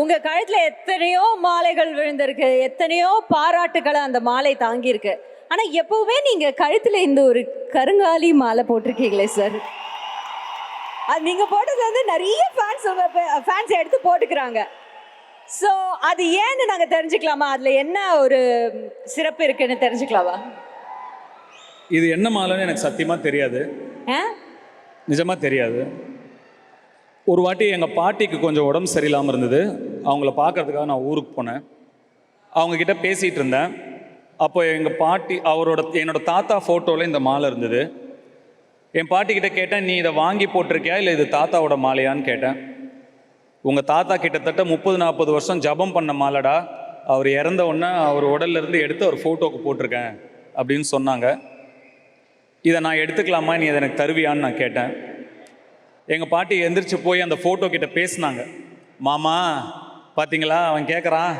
உங்க கழுத்துல எத்தனையோ மாலைகள் விழுந்திருக்கு எத்தனையோ பாராட்டுகளை அந்த மாலை தாங்கியிருக்கு. ஆனா எப்பவுமே நீங்க கழுத்துல இந்த ஒரு கருங்காலி மாலை போட்டிருக்கீங்களே சார் அது நீங்க போட்டது வந்து நிறைய ஃபேன்ஸ் ஃபேன்ஸ் எடுத்து போட்டுக்கிறாங்க. ஸோ அது ஏன்னு நாங்க தெரிஞ்சுக்கலாமா? அதுல என்ன ஒரு சிறப்பு இருக்குன்னு தெரிஞ்சுக்கலாமா? இது என்ன மாலைன்னு எனக்கு சத்தியமாக தெரியாது. நிஜமாக தெரியாது. ஒரு வாட்டி எங்கள் பாட்டிக்கு கொஞ்சம் உடம்பு சரியில்லாமல் இருந்தது. அவங்கள பார்க்கறதுக்காக நான் ஊருக்கு போனேன். அவங்கக்கிட்ட பேசிகிட்டு இருந்தேன். அப்போ எங்கள் பாட்டி அவரோட என்னோட தாத்தா ஃபோட்டோவில் இந்த மாலை இருந்தது. என் பாட்டிக்கிட்ட கேட்டேன் நீ இதை வாங்கி போட்டிருக்கியா? இல்லை இது தாத்தாவோட மாலையான்னு கேட்டேன். உங்கள் தாத்தா கிட்டத்தட்ட முப்பது நாற்பது வருஷம் ஜபம் பண்ண மாலைடா. அவர் இறந்த உடனே அவர் உடல்லேருந்து எடுத்து அவர் ஃபோட்டோக்கு போட்டிருக்கேன். அப்படின்னு சொன்னாங்க. இதை நான் எடுத்துக்கலாமா? நீ இதை எனக்கு தருவியான்னு நான் கேட்டேன். எங்கள் பாட்டி எந்திரிச்சு போய் அந்த ஃபோட்டோ கிட்ட பேசினாங்க. மாமா பார்த்தீங்களா அவன் கேட்குறான்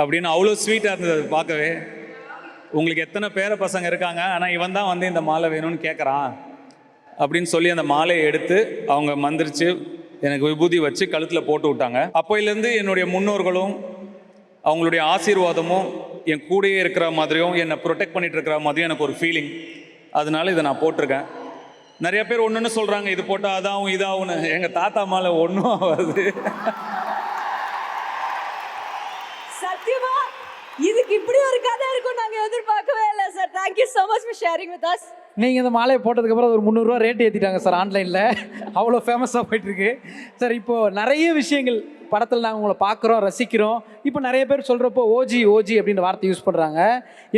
அப்படின்னு அவ்வளோ ஸ்வீட்டாக இருந்தது அது பார்க்கவே. உங்களுக்கு எத்தனை பேர பசங்க இருக்காங்க? ஆனால் இவன் தான் வந்து இந்த மாலை வேணும்னு கேட்குறான் அப்படின்னு சொல்லி அந்த மாலையை எடுத்து அவங்க மந்திரிச்சு எனக்கு விபூதி வச்சு கழுத்தில் போட்டு விட்டாங்க. அப்போயிலேருந்து என்னுடைய முன்னோர்களும் அவங்களுடைய ஆசீர்வாதமும் என் கூடயே இருக்கிற மாதிரியும் என்னை ப்ரொடெக்ட் பண்ணிட்டு இருக்கிற மாதிரியும் எனக்கு ஒரு ஃபீலிங் அதனால இதை நான் போட்டிருக்கேன். நிறைய பேர் ஒன்று சொல்கிறாங்க இது போட்டால் அதாகும் இதாகும்னு எங்கள் தாத்தா மாலை ஒன்றும் ஆகாது சத்தியமா? இதுக்கு இப்படி ஒரு கதை இருக்கும் நாங்க எதிர்பார்க்கவே இல்லை sir thank you so much for sharing with us. நீங்கள் இந்த மாலையை போட்டதுக்கப்புறம் ஒரு முந்நூறுரூவா ரேட் ஏற்றிட்டாங்க சார் ஆன்லைனில். அவ்வளோ ஃபேமஸாக போயிட்டுருக்கு. சார் இப்போது நிறைய விஷயங்கள் படத்தில் நாங்கள் உங்களை பார்க்குறோம் ரசிக்கிறோம். இப்போ நிறைய பேர் சொல்கிறப்போ ஓஜி ஓஜி அப்படின்ற வார்த்தை யூஸ் பண்ணுறாங்க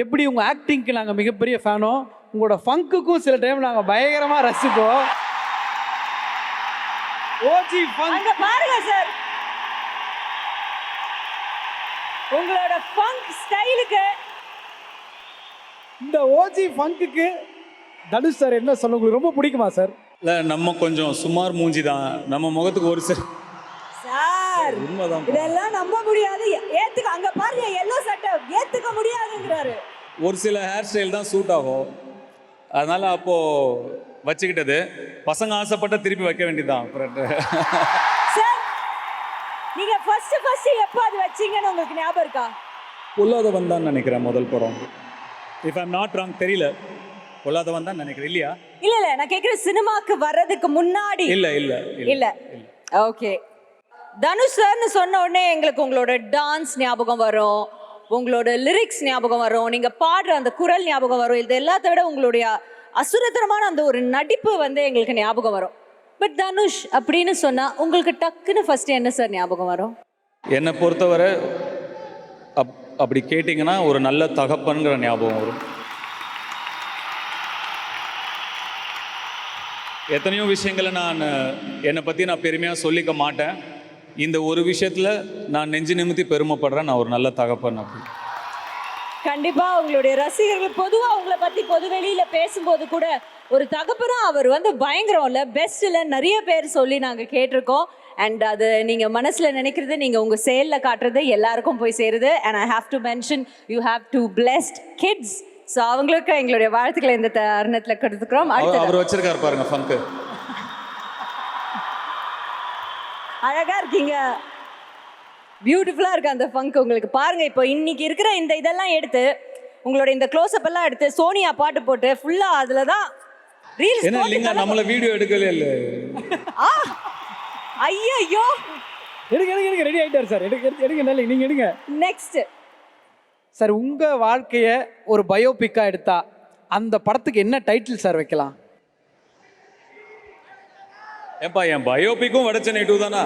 எப்படி உங்கள் ஆக்டிங்க்கு நாங்கள் மிகப்பெரிய ஃபேனோ உங்களோட ஃபங்க்குக்கும் சில டைம் நாங்கள் பயங்கரமாக ரசிப்போம். ஓஜி ஃபங்க் பாருங்க சார். உங்களோட ஃபங்க் ஸ்டைலுக்கு இந்த ஓஜி ஃபங்க்குக்கு தனுஷ் சார் என்ன சொல்ல உங்களுக்கு ரொம்ப பிடிக்குமா சார்? இல்லை நம்ம கொஞ்சம் சுமார் மூஞ்சி தான். நம்ம முகத்துக்கு ஒரு சில சார் உண்மைதான் இதெல்லாம் நம்ப முடியாது. ஏத்துக்க அங்க பாருங்க எல்லோ சட்டை ஏத்துக்க முடியாதுங்கிறாரு. ஒரு சில ஹேர் ஸ்டைல் தான் சூட் ஆகும். அதனால் அப்போது வச்சுக்கிட்டது. பசங்க ஆசைப்பட்ட திருப்பி வைக்க வேண்டியதுதான் அப்புறம் சார் நீங்க ஃபர்ஸ்ட் ஃபர்ஸ்ட் எப்போ அது வச்சீங்கன்னு உங்களுக்கு ஞாபகம் இருக்கா? பொல்லாதவன் தான் நினைக்கிறேன் முதல் படம். இஃப் ஐம் நாட் ராங் தெரியல. பொல்லாதவன் தான் நினைக்கிறேன் இல்லையா? இல்ல இல்ல நான் கேக்குற சினிமாக்கு வர்றதுக்கு முன்னாடி. இல்லை இல்லை இல்ல. ஓகே தனுஷ் சார்னு சொன்ன உடனே எங்களுக்கு உங்களோட டான்ஸ் ஞாபகம் வரும். உங்களோட லிரிக்ஸ் ஞாபகம் வரும். நீங்க பாடுற அந்த குரல் ஞாபகம் வரும். இது எல்லாத்த விட உங்களுடைய அசுரத்தனமான அந்த ஒரு நடிப்பு வந்து எங்களுக்கு ஞாபகம் வரும். பட் தனுஷ் அப்படின்னு சொன்னா உங்களுக்கு டக்குன்னு ஃபர்ஸ்ட் என்ன சார் ஞாபகம் வரும்? என்னை பொறுத்தவரை அப் அப்படி கேட்டிங்கன்னா ஒரு நல்ல தகப்பன்கிற ஞாபகம் வரும். எத்தனையோ விஷயங்களை நான் என்னை பற்றி நான் பெருமையாக சொல்லிக்க மாட்டேன். இந்த ஒரு விஷயத்தில் நான் நெஞ்சு நிமித்தி பெருமைப்படுறேன். நான் ஒரு நல்ல தகப்பன் அப்படி. கண்டிப்பா உங்களுடைய ரசிகர்கள் பொதுவா உங்களை பத்தி பொது வெளியில பேசும்போது கூட ஒரு தகப்பனா அவர் வந்து பயங்கரம் இல்ல பெஸ்ட்ல நிறைய பேர் சொல்லி நாங்க கேட்டிருக்கோம். அண்ட் அது நீங்க மனசுல நினைக்கிறது நீங்க உங்க செயல்ல காட்டுறது எல்லாருக்கும் போய் சேருது. And I have to mention you have to blessed kids so அவங்களுக்கு எங்களுடைய வாழ்த்துக்களை இந்த தருணத்துல கொடுத்துக்கிறோம். அவர் வச்சிருக்காரு பாருங்க ஃபங்கு அழகா இருக்கீங்க. பியூட்டிஃபுல்லா இருக்கு அந்த ஃபங்க் உங்களுக்கு. பாருங்க இப்போ இன்னைக்கு இருக்கிற இந்த இதெல்லாம் எடுத்து உங்களோட இந்த க்ளோஸ்அப் எல்லாம் எடுத்து சோனியா பாட்டு போட்டு ஃபுல்லா அதுல தான் ரீல்ஸ் என்ன இல்லைங்க நம்மளை வீடியோ எடுக்கவே இல்லை. ஆ ஐயோ எடுங்க எடுங்க எடுங்க. ரெடி ஆகிட்டார் சார் எடுங்க எடுங்க எடுங்க நல்ல நீங்கள் எடுங்க. நெக்ஸ்ட் சார் உங்கள் வாழ்க்கையை ஒரு பயோபிக்காக எடுத்தா அந்த படத்துக்கு என்ன டைட்டில் சார் வைக்கலாம்? ஏப்பா என் பயோபிக்கும் வடச்சென்னை டூ தானா?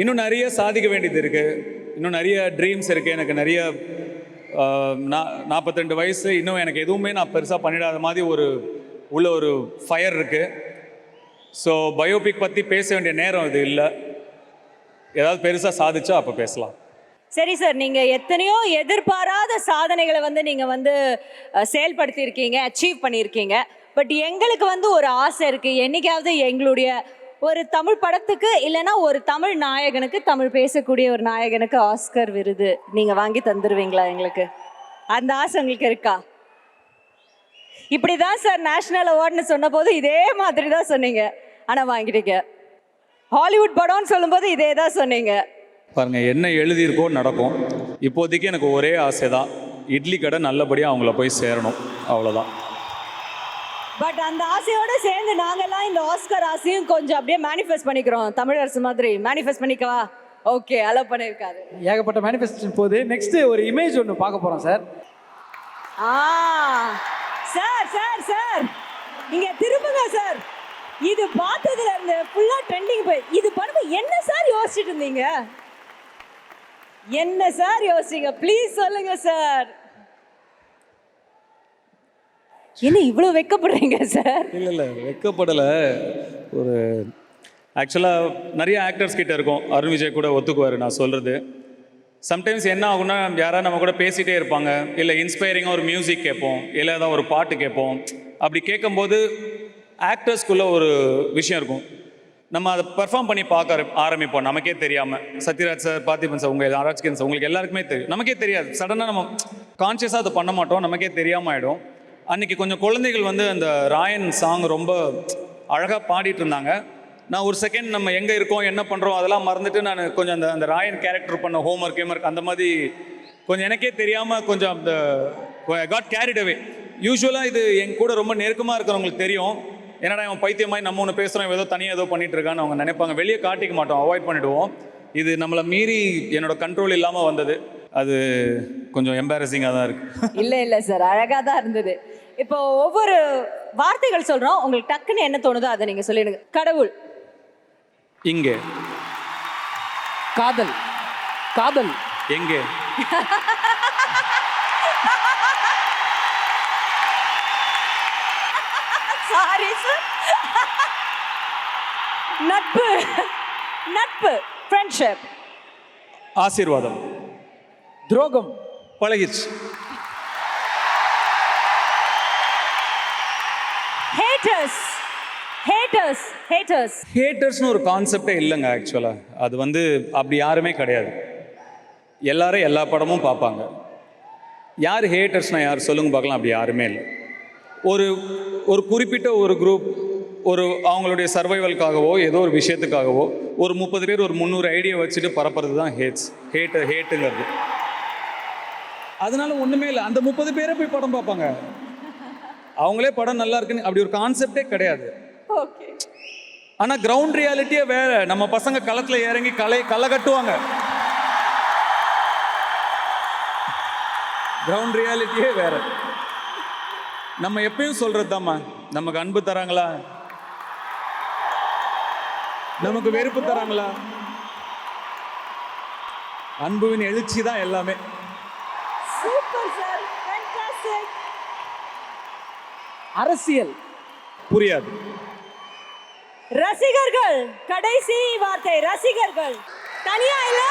இன்னும் நிறைய சாதிக்க வேண்டியது இருக்கு. இன்னும் நிறைய ட்ரீம்ஸ் இருக்கு. எனக்கு நிறைய ஆஹ், நா- நாற்பத்திரெண்டு வயசு. இன்னும் எனக்கு எதுவுமே நான் பெருசாக பண்ணிடாத மாதிரி ஒரு உள்ள ஒரு ஃபயர் இருக்குது ஸோ பயோபிக் பற்றி பேச வேண்டிய நேரம் இது இல்லை. ஏதாவது பெருசாக சாதிச்சா அப்போ பேசலாம். சரி சார் நீங்கள் எத்தனையோ எதிர்பாராத சாதனைகளை வந்து நீங்கள் வந்து செயல்படுத்தியிருக்கீங்க அச்சீவ் பண்ணியிருக்கீங்க. பட் எங்களுக்கு வந்து ஒரு ஆசை இருக்குது என்னைக்காவது எங்களுடைய ஒரு தமிழ் படத்துக்கு இல்லைன்னா ஒரு தமிழ் நாயகனுக்கு தமிழ் பேசக்கூடிய ஒரு நாயகனுக்கு ஆஸ்கர் விருது. நீங்கள் வாங்கி தந்துடுவீங்களா எங்களுக்கு? அந்த ஆசை உங்களுக்கு இருக்கா? இப்படி தான் சார் நேஷனல் அவார்ட்னு சொன்னபோது இதே மாதிரி தான் சொன்னீங்க. ஆனால் வாங்கிட்டீங்க. ஹாலிவுட் படம்னு சொல்லும்போது இதே தான் சொன்னீங்க. பாருங்க என்ன எழுதியிருக்கோ நடக்கும். இப்போதைக்கு எனக்கு ஒரே ஆசை தான் இட்லி கடை நல்லபடியாக அவங்கள போய் சேரணும். அவ்வளோதான் பட் அந்த ஆசையோட சேர்ந்து நாங்கெல்லாம் இந்த ஆஸ்கர் ஆசையும் கொஞ்சம் அப்படியே மேனிஃபெஸ்ட் பண்ணிக்கிறோம். தமிழரசு மாதிரி மேனிஃபெஸ்ட் பண்ணிக்கவா? ஓகே அலோவ் பண்ணியிருக்காரு. ஏகப்பட்ட மேனிஃபெஸ்டேஷன் போகுது. நெக்ஸ்ட் ஒரு இமேஜ் ஒன்று பார்க்க போகிறோம் சார் ஆ சார் சார் சார் இங்க திரும்புங்க சார் இது பார்த்ததுல இருந்து ஃபுல்லா ட்ரெண்டிங் போய் இது பண்ணுங்க. என்ன சார் யோசிச்சுட்டு இருந்தீங்க? என்ன சார் யோசிச்சீங்க? ப்ளீஸ் சொல்லுங்க சார் என்ன இவ்வளோ வெக்கப்படுறீங்க சார் இல்லை இல்லை வெக்கப்படலை. ஒரு ஆக்சுவலாக நிறைய ஆக்டர்ஸ் கிட்ட இருக்கும். அருண் விஜய் கூட ஒத்துக்குவார் நான் சொல்கிறது சம்டைம்ஸ் என்ன ஆகும்னா யாராவது நம்ம கூட பேசிகிட்டே இருப்பாங்க. இல்லை இன்ஸ்பைரிங்காக ஒரு மியூசிக் கேட்போம். இல்லை ஏதாவது ஒரு பாட்டு கேட்போம். அப்படி கேட்கும்போது ஆக்டர்ஸ்குள்ளே ஒரு விஷயம் இருக்கும். நம்ம அதை பெர்ஃபார்ம் பண்ணி பார்க்க ஆரம்பிப்போம். நமக்கே தெரியாமல் சத்யராஜ் சார் பார்த்திபன் சார் உங்கள் ஆராய்ச்சிகன் சார் உங்களுக்கு எல்லாருக்குமே தெரியும். நமக்கே தெரியாது. சடனாக நம்ம கான்ஷியஸாக அதை பண்ண மாட்டோம். நமக்கே தெரியாமல் ஆகிடும் அன்றைக்கி கொஞ்சம் குழந்தைகள் வந்து அந்த ராயன் சாங் ரொம்ப அழகாக பாடிட்டு இருந்தாங்க. நான் ஒரு செகண்ட் நம்ம எங்கே இருக்கோம் என்ன பண்ணுறோம் அதெல்லாம் மறந்துட்டு நான் கொஞ்சம் அந்த அந்த ராயன் கேரக்டர் பண்ண ஹோம்ஒர்க் கேமர்க் அந்த மாதிரி கொஞ்சம் எனக்கே தெரியாமல் கொஞ்சம் அந்த காட் கேரிட் அவே யூஸ்வலாக இது என் கூட ரொம்ப நெருக்கமாக இருக்கிறவங்களுக்கு தெரியும். என்னடா இவன் பைத்தியமாய் நம்ம ஒன்று பேசுகிறோம் ஏதோ தனியாக ஏதோ பண்ணிட்டு இருக்கான்னு அவங்க நினைப்பாங்க. வெளியே காட்டிக்க மாட்டோம் அவாய்ட் பண்ணிவிடுவோம் இது நம்மளை மீறி என்னோட கண்ட்ரோல் இல்லாமல் வந்தது. அது கொஞ்சம் எம்பாரசிங்காக தான் இருக்குது இல்ல இல்ல சார் அழகா தான் இருந்தது. இப்போ ஒவ்வொரு வார்த்தைகள் சொல்றோம். உங்களுக்கு டக்குன்னு என்ன தோணுதோ அதை நீங்க சொல்லிடுங்க. கடவுள். இங்கே. காதல். காதல். எங்கே? சாரி சார் நட்பு. நட்பு. ஃப்ரெண்ட்ஷிப் ஆசீர்வாதம். துரோகம். பழகிச்சு ஹேட்டர்ஸ் ஹேட்டர்ஸ் ஹேட்டர்ஸ் ஹேட்டர்ஸ்னு ஒரு கான்செப்டே இல்லைங்க ஆக்சுவலாக அது வந்து அப்படி யாருமே கிடையாது. எல்லாரும் எல்லா படமும் பார்ப்பாங்க. யார் ஹேட்டர்ஸ்னா யார்? சொல்லுங்க பார்க்கலாம். அப்படி யாருமே இல்லை. ஒரு ஒரு குறிப்பிட்ட ஒரு குரூப் ஒரு அவங்களுடைய சர்வைவல்காகவோ ஏதோ ஒரு விஷயத்துக்காகவோ ஒரு முப்பது பேர் ஒரு முந்நூறு ஐடியா வச்சுட்டு பரப்புறது தான் ஹேட்ஸ் ஹேட்டு ஹேட்டுங்கிறது அதனால ஒன்றுமே இல்லை. அந்த முப்பது பேரே போய் படம் பார்ப்பாங்க. அவங்களே படம் நல்லா இருக்குன்னு அப்படி ஒரு கான்செப்டே கிடையாது. ஆனால் கிரவுண்ட் ரியாலிட்டியே வேற. நம்ம பசங்க களத்தில் இறங்கி களை களை கட்டுவாங்க. கிரவுண்ட் ரியாலிட்டியே வேற. நம்ம எப்பயும் சொல்றது தாம்மா நமக்கு அன்பு தராங்களா? நமக்கு வெறுப்பு தராங்களா? அன்புவின் எழுச்சி தான் எல்லாமே. Super sir. ஃபேண்டாஸ்டிக் அரசியல். புரியாது. ரசிகர்கள் கடைசி வார்த்தை ரசிகர்கள். தனியா இல்ல?